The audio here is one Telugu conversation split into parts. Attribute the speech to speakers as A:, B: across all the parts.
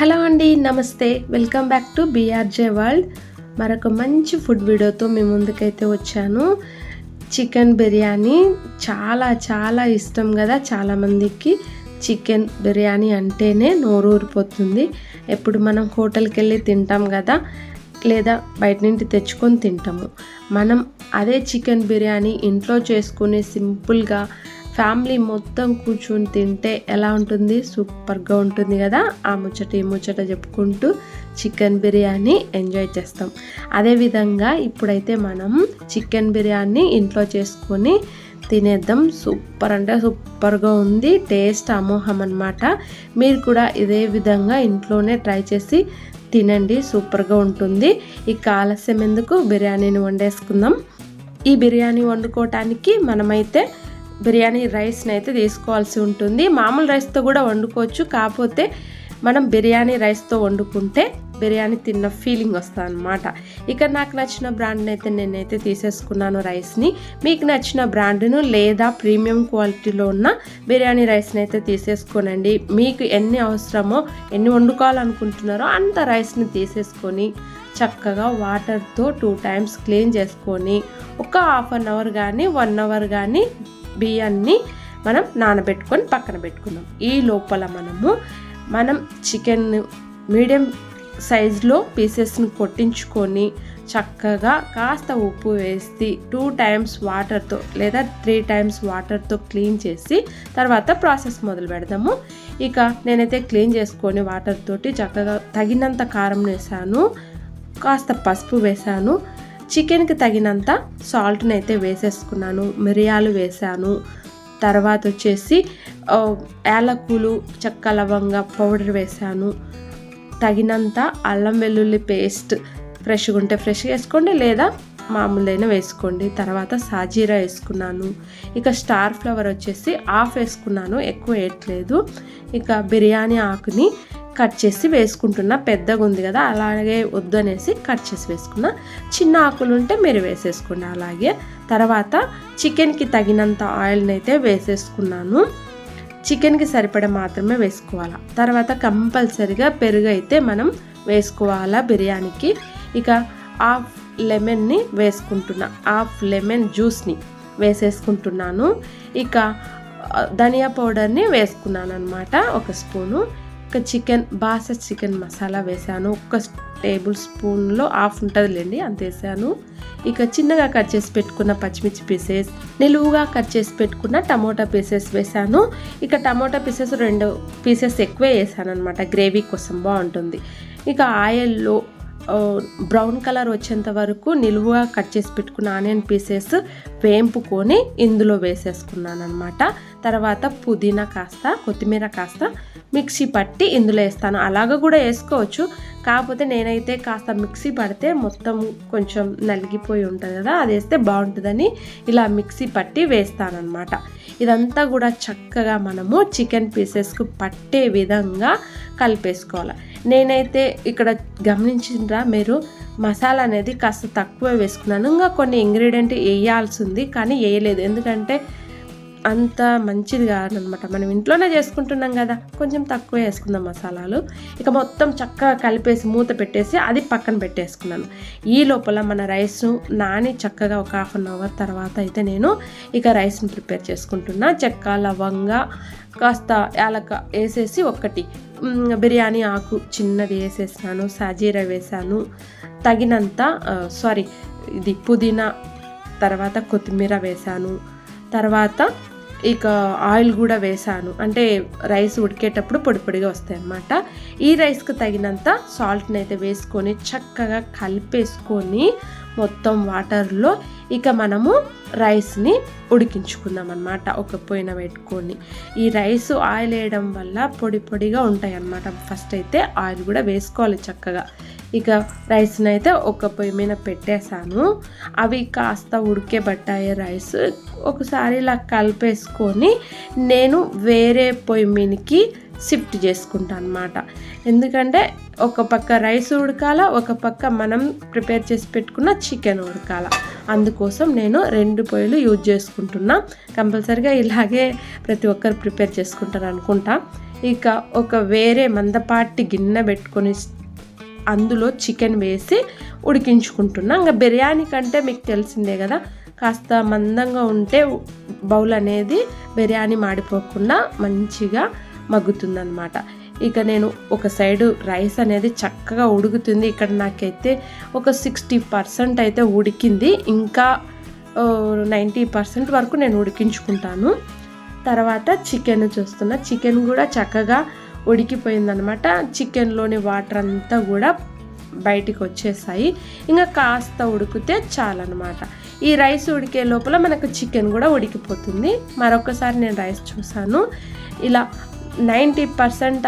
A: హలో అండి నమస్తే. Welcome back to BRJ world మరొక మంచి ఫుడ్ వీడియోతో మీ ముందుకైతే వచ్చాను. చికెన్ బిర్యానీ చాలా చాలా ఇష్టం కదా చాలామందికి. చికెన్ బిర్యానీ అంటేనే నోరూరిపోతుంది. ఎప్పుడు మనం హోటల్కి వెళ్ళి తింటాం కదా లేదా బయట నుండి తెచ్చుకొని తింటాము. మనం అదే చికెన్ బిర్యానీ ఇంట్లో చేసుకుని సింపుల్గా ఫ్యామిలీ మొత్తం కూర్చొని తింటే ఎలా ఉంటుంది? సూపర్గా ఉంటుంది కదా. ఆ ముచ్చట ఈ ముచ్చట చెప్పుకుంటూ చికెన్ బిర్యానీ ఎంజాయ్ చేస్తాం. అదేవిధంగా ఇప్పుడైతే మనం చికెన్ బిర్యానీ ఇంట్లో చేసుకొని తినేద్దాం. సూపర్ అంటే సూపర్గా ఉంది. టేస్ట్ అమోహం అనమాట మీరు కూడా ఇదే విధంగా ఇంట్లోనే ట్రై చేసి తినండి. సూపర్గా ఉంటుంది. ఇక ఆలస్యం ఎందుకు? బిర్యానీని వండేసుకుందాం. ఈ బిర్యానీ వండుకోవటానికి మనమైతే బిర్యానీ రైస్ని అయితే తీసుకోవాల్సి ఉంటుంది. మామూలు రైస్తో కూడా వండుకోవచ్చు. కాకపోతే మనం బిర్యానీ రైస్తో వండుకుంటే బిర్యానీ తిన్న ఫీలింగ్ వస్తుంది అనమాట ఇక నాకు నచ్చిన బ్రాండ్ని అయితే నేనైతే తీసేసుకున్నాను రైస్ని. మీకు నచ్చిన బ్రాండ్ను లేదా ప్రీమియం క్వాలిటీలో ఉన్న బిర్యానీ రైస్ని అయితే తీసేసుకోనండి. మీకు ఎన్ని అవసరమో ఎన్ని వండుకోవాలనుకుంటున్నారో అంత రైస్ని తీసేసుకొని చక్కగా వాటర్తో టూ టైమ్స్ క్లీన్ చేసుకొని ఒక హాఫ్ అన్ అవర్ కానీ వన్ అవర్ కానీ బియ్యాన్ని మనం నానబెట్టుకొని పక్కన పెట్టుకున్నాం ఈ లోపల మనము మనం చికెన్ మీడియం సైజులో పీసెస్ని కొట్టించుకొని చక్కగా కాస్త ఉప్పు వేసి టూ టైమ్స్ వాటర్తో లేదా త్రీ టైమ్స్ వాటర్తో క్లీన్ చేసి తర్వాత ప్రాసెస్ మొదలు పెడదాము. ఇక నేనైతే క్లీన్ చేసుకొని వాటర్ తోటి చక్కగా తగినంత కారం వేసాను కాస్త పసుపు వేసాను. చికెన్కి తగినంత సాల్ట్ని అయితే వేసేసుకున్నాను మిరియాలు వేసాను. తర్వాత వచ్చేసి యాలకులు చెక్క లవంగ పౌడర్ వేసాను. తగినంత అల్లం వెల్లుల్లి పేస్ట్ ఫ్రెష్గా ఉంటే ఫ్రెష్ వేసుకోండి లేదా మామూలైన వేసుకోండి. తర్వాత సాజీరా వేసుకున్నాను. ఇక స్టార్ ఫ్లవర్ వచ్చేసి ఆఫ్ వేసుకున్నాను ఎక్కువ వేయట్లేదు. ఇక బిర్యానీ ఆకుని కట్ చేసి వేసుకుంటున్నా. పెద్దగా ఉంది కదా అలాగే వద్దనేసి కట్ చేసి వేసుకున్నా. చిన్న ఆకులు ఉంటే మీరు వేసేసుకోండి. అలాగే తర్వాత చికెన్కి తగినంత ఆయిల్ని అయితే వేసేసుకున్నాను. చికెన్కి సరిపడా మాత్రమే వేసుకోవాలి. తర్వాత కంపల్సరిగా పెరుగు అయితే మనం వేసుకోవాలా బిర్యానీకి. ఇక హాఫ్ లెమన్ని వేసుకుంటున్నా. హాఫ్ లెమన్ జ్యూస్ని వేసేసుకుంటున్నాను. ఇక ధనియా పౌడర్ని వేసుకున్నాను అనమాట ఒక స్పూను. ఒక చికెన్ బాస చికెన్ మసాలా వేసాను. ఒక టేబుల్ స్పూన్లో హాఫ్ ఉంటుందిలేండి అంత వేసాను. ఇక చిన్నగా కట్ చేసి పెట్టుకున్న పచ్చిమిర్చి పీసెస్ నిలువుగా కట్ చేసి పెట్టుకున్న టమోటా పీసెస్ వేసాను. ఇక టమోటా పీసెస్ రెండు పీసెస్ ఎక్కువే వేసాను అనమాట గ్రేవీ కోసం బాగుంటుంది. ఇక ఆయిల్లో బ్రౌన్ కలర్ వచ్చేంత వరకు నిలువుగా కట్ చేసి పెట్టుకున్న ఆనియన్ పీసెస్ వేంపుకొని ఇందులో వేసేసుకున్నాను అనమాట తర్వాత పుదీనా కాస్త కొత్తిమీర కాస్త మిక్సీ పట్టి ఇందులో వేస్తాను. అలాగ కూడా వేసుకోవచ్చు. కాకపోతే నేనైతే కాస్త మిక్సీ పడితే మొత్తం కొంచెం నలిగిపోయి ఉంటుంది కదా అది వేస్తే బాగుంటుందని ఇలా మిక్సీ పట్టి వేస్తానన్నమాట. ఇదంతా కూడా చక్కగా మనము చికెన్ పీసెస్కు పట్టే విధంగా కలిపేసుకోవాలి. నేనైతే ఇక్కడ గమనించిండ్రా మీరు మసాలా అనేది కాస్త తక్కువ వేసుకున్నాను. ఇంకా కొన్ని ఇంగ్రీడియంట్ వేయాల్సి ఉంది కానీ వేయలేదు. ఎందుకంటే అంత మంచిది కాదనమాట. మనం ఇంట్లోనే చేసుకుంటున్నాం కదా కొంచెం తక్కువ వేసుకుందాం మసాలాలు. ఇక మొత్తం చక్కగా కలిపేసి మూత పెట్టేసి అది పక్కన పెట్టేసుకున్నాను. ఈ లోపల మన రైస్ నాని చక్కగా ఒక హాఫ్ అన్ అవర్ తర్వాత అయితే నేను ఇక రైస్ని ప్రిపేర్ చేసుకుంటున్నా. చెక్క లవంగా కాస్త యాలక వేసేసి ఒక్కటి బిర్యానీ ఆకు చిన్నది వేసేసాను సాజీరా వేసాను. తగినంత సారీ ఇది పుదీనా తర్వాత కొత్తిమీర వేసాను. తర్వాత ఇక ఆయిల్ కూడా వేసాను. అంటే రైస్ ఉడికేటప్పుడు పొడి పొడిగా వస్తాయి అన్నమాట ఈ రైస్కి తగినంత సాల్ట్ని అయితే వేసుకొని చక్కగా కలిపేసుకొని మొత్తం వాటర్లో ఇక మనము రైస్ని ఉడికించుకుందాం అనమాట ఒక పొయ్యిన పెట్టుకొని. ఈ రైస్ ఆయిల్ వేయడం వల్ల పొడి పొడిగా ఉంటాయి అన్నమాట ఫస్ట్ అయితే ఆయిల్ కూడా వేసుకోవాలి చక్కగా. ఇక రైస్ని అయితే ఒక పొయ్యి మీద పెట్టేశాను. అవి కాస్త ఉడికే బట్టాయి రైస్. ఒకసారి ఇలా కలిపేసుకొని నేను వేరే పొయ్యి మీదకి షిఫ్ట్ చేసుకుంటాను అనమాట ఎందుకంటే ఒక పక్క రైస్ ఉడకాల ఒక పక్క మనం ప్రిపేర్ చేసి పెట్టుకున్న చికెన్ ఉడకాల. అందుకోసం నేను రెండు పొయ్యిలు యూజ్ చేసుకుంటున్నా. కంపల్సరిగా ఇలాగే ప్రతి ఒక్కరు ప్రిపేర్ చేసుకుంటారు అనుకుంటా ఇక ఒక వేరే మందపాటి గిన్నె పెట్టుకొని అందులో చికెన్ వేసి ఉడికించుకుంటున్నాం. ఇంకా బిర్యానీ కంటే మీకు తెలిసిందే కదా కాస్త మందంగా ఉంటే బౌల్ అనేది బిర్యానీ మాడిపోకుండా మంచిగా మగ్గుతుందన్నమాట. ఇక నేను ఒక సైడు రైస్ అనేది చక్కగా ఉడుకుతుంది. ఇక్కడ నాకైతే ఒక సిక్స్టీ పర్సెంట్ అయితే ఉడికింది. ఇంకా నైంటీ పర్సెంట్ వరకు నేను ఉడికించుకుంటాను. తర్వాత చికెన్ చూస్తున్నా. చికెన్ కూడా చక్కగా ఉడికిపోయిందనమాట చికెన్లోని వాటర్ అంతా కూడా బయటికి వచ్చేసాయి. ఇంకా కాస్త ఉడికితే చాలన్నమాట. ఈ రైస్ ఉడికే లోపల మనకు చికెన్ కూడా ఉడికిపోతుంది. మరొకసారి నేను రైస్ చూసాను ఇలా నైంటీ పర్సెంట్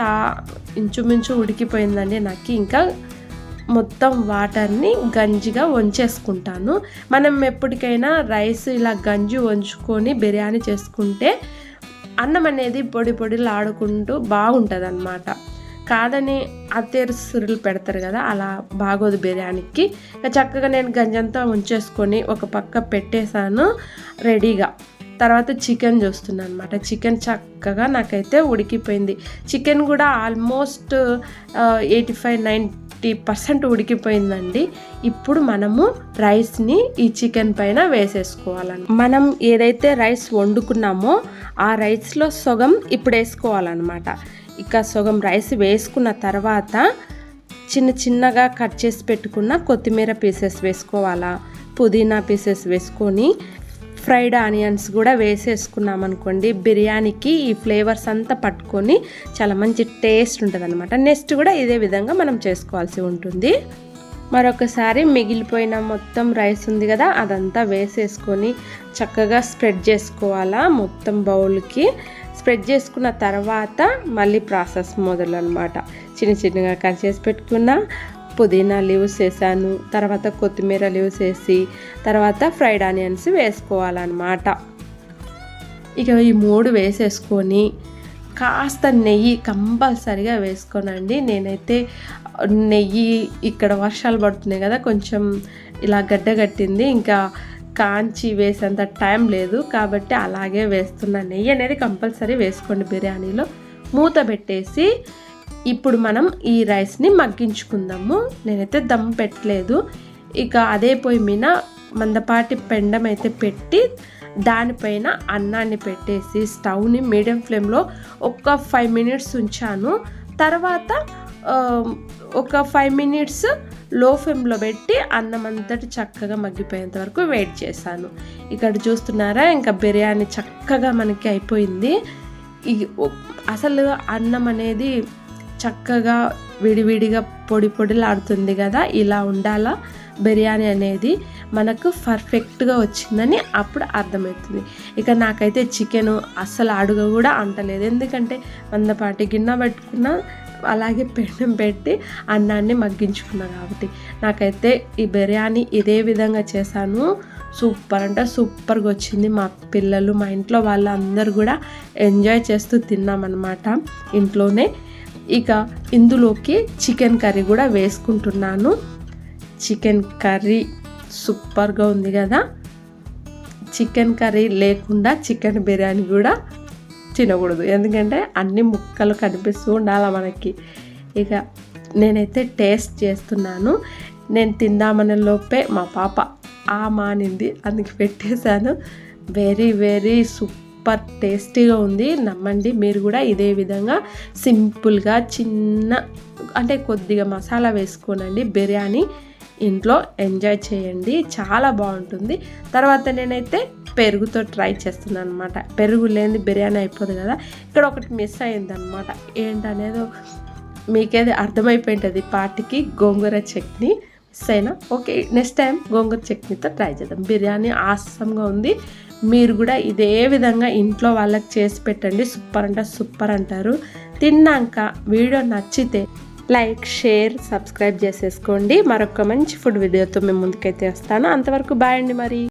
A: ఇంచుమించు ఉడికిపోయిందండి నాకు. ఇంకా మొత్తం వాటర్ని గంజిగా వంచేసుకుంటాను. మనం ఎప్పటికైనా రైస్ ఇలా గంజి వంచుకొని బిర్యానీ చేసుకుంటే అన్నం అనేది పొడి పొడిలు ఆడుకుంటూ బాగుంటుంది అనమాట కాదని అత్తేరుసురులు పెడతారు కదా అలా బాగోదు బిర్యానీకి. చక్కగా నేను గంజంతా ఉంచేసుకొని ఒక పక్క పెట్టేశాను రెడీగా. తర్వాత చికెన్ చూస్తున్నాను అనమాట చికెన్ చక్కగా నాకైతే ఉడికిపోయింది. చికెన్ కూడా almost eighty five ninety percent ఉడికిపోయిందండి. ఇప్పుడు మనము రైస్ని ఈ చికెన్ పైన వేసేసుకోవాలని మనం ఏదైతే రైస్ వండుకున్నామో ఆ రైస్లో సగం ఇప్పుడు వేసుకోవాలన్నమాట. ఇక సగం రైస్ వేసుకున్న తర్వాత చిన్న చిన్నగా కట్ చేసి పెట్టుకున్న కొత్తిమీర పీసెస్ వేసుకోవాలా పుదీనా పీసెస్ వేసుకొని ఫ్రైడ్ ఆనియన్స్ కూడా వేసేసుకున్నాం అనుకోండి బిర్యానీకి ఈ ఫ్లేవర్స్ అంతా పట్టుకొని చాలా మంచి టేస్ట్ ఉంటుంది అనమాట నెక్స్ట్ కూడా ఇదే విధంగా మనం చేసుకోవాల్సి ఉంటుంది. మరొకసారి మిగిలిపోయిన మొత్తం రైస్ ఉంది కదా అదంతా వేసేసుకొని చక్కగా స్ప్రెడ్ చేసుకోవాలా మొత్తం బౌల్కి స్ప్రెడ్ చేసుకున్న తర్వాత మళ్ళీ ప్రాసెస్ మొదలు అనమాట చిన్న చిన్నగా కట్ చేసి పెట్టుకున్న పుదీనా లీవ్స్ వేసాను తర్వాత కొత్తిమీర లీవ్స్ వేసి తర్వాత ఫ్రైడ్ ఆనియన్స్ వేసుకోవాలన్నమాట. ఇక ఈ మూడు వేసేసుకొని కాస్త నెయ్యి కంపల్సరిగా వేసుకోనండి. నేనైతే నెయ్యి ఇక్కడ వర్షాలు పడుతున్నాయి కదా కొంచెం ఇలా గడ్డగట్టింది ఇంకా కాంచి వేసేంత టైం లేదు కాబట్టి అలాగే వేస్తున్న. నెయ్యి అనేది కంపల్సరీ వేసుకోండి బిర్యానీలో. మూత పెట్టేసి ఇప్పుడు మనం ఈ రైస్ని మగ్గించుకుందాము. నేనైతే దమ్ పెట్టలేదు. ఇక అదే పొయ్యి మీద మందపాటి పెండం అయితే పెట్టి దానిపైన అన్నాన్ని పెట్టేసి స్టవ్ని మీడియం ఫ్లేమ్లో ఒక ఫైవ్ మినిట్స్ ఉంచాను. తర్వాత ఒక ఫైవ్ మినిట్స్లో ఫ్లేమ్లో పెట్టి అన్నం అంతటి చక్కగా మగ్గిపోయేంత వరకు వెయిట్ చేశాను. ఇక్కడ చూస్తున్నారా ఇంకా బిర్యానీ చక్కగా మనకి అయిపోయింది. అసలు అన్నం అనేది చక్కగా విడివిడిగా పొడి పొడిలాడుతుంది కదా ఇలా ఉండాలా? బిర్యానీ అనేది మనకు పర్ఫెక్ట్గా వచ్చిందని అప్పుడు అర్థమవుతుంది. ఇక నాకైతే చికెన్ అస్సలు అడుగ కూడా అంటలేదు. ఎందుకంటే మందపాటి గిన్నె పెట్టుకున్న అలాగే పెండం పెట్టి అన్నాన్ని మగ్గించుకున్నా కాబట్టి. నాకైతే ఈ బిర్యానీ ఇదే విధంగా చేశాను. సూపర్ అంటే సూపర్గా వచ్చింది. మా పిల్లలు మా ఇంట్లో వాళ్ళందరూ కూడా ఎంజాయ్ చేస్తూ తిన్నామన్నమాట ఇంట్లోనే. ఇక ఇందులోకి చికెన్ కర్రీ కూడా వేసుకుంటున్నాను. చికెన్ కర్రీ సూపర్గా ఉంది కదా. చికెన్ కర్రీ లేకుండా చికెన్ బిర్యానీ కూడా తినకూడదు. ఎందుకంటే అన్ని ముక్కలు కనిపిస్తూ ఉండాలి మనకి. ఇక నేనైతే టేస్ట్ చేస్తున్నాను. నేను తిందామనే లోపే మా పాప ఆ మానింది అందుకు పెట్టేశాను. వెరీ వెరీ సూపర్ సూపర్ టేస్టీగా ఉంది. నమ్మండి మీరు కూడా ఇదే విధంగా సింపుల్గా చిన్న అంటే కొద్దిగా మసాలా వేసుకోనండి. బిర్యానీ ఇంట్లో ఎంజాయ్ చేయండి. చాలా బాగుంటుంది. తర్వాత నేనైతే పెరుగుతో ట్రై చేస్తున్నాను అనమాట పెరుగు లేని బిర్యానీ అయిపోదు కదా. ఇక్కడ ఒకటి మిస్ అయింది అనమాట ఏంటనేదో మీకేది అర్థమైపోయింటుంది. పార్టీకి గోంగూర చట్నీ మిస్ అయినా. ఓకే నెక్స్ట్ టైం గోంగూర చట్నీతో ట్రై చేద్దాం. బిర్యానీ ఆసంగా ఉంది. మీరు కూడా ఇదే విధంగా ఇంట్లో వాళ్ళకి చేసి పెట్టండి. సూపర్ అంటే సూపర్ అంటారు. తిన్నాక వీడియో నచ్చితే లైక్ షేర్ సబ్స్క్రైబ్ చేసేసుకోండి. మరొక మంచి ఫుడ్ వీడియోతో మేము ముందుకైతే వస్తాను. అంతవరకు బాయ్ అండి మరి.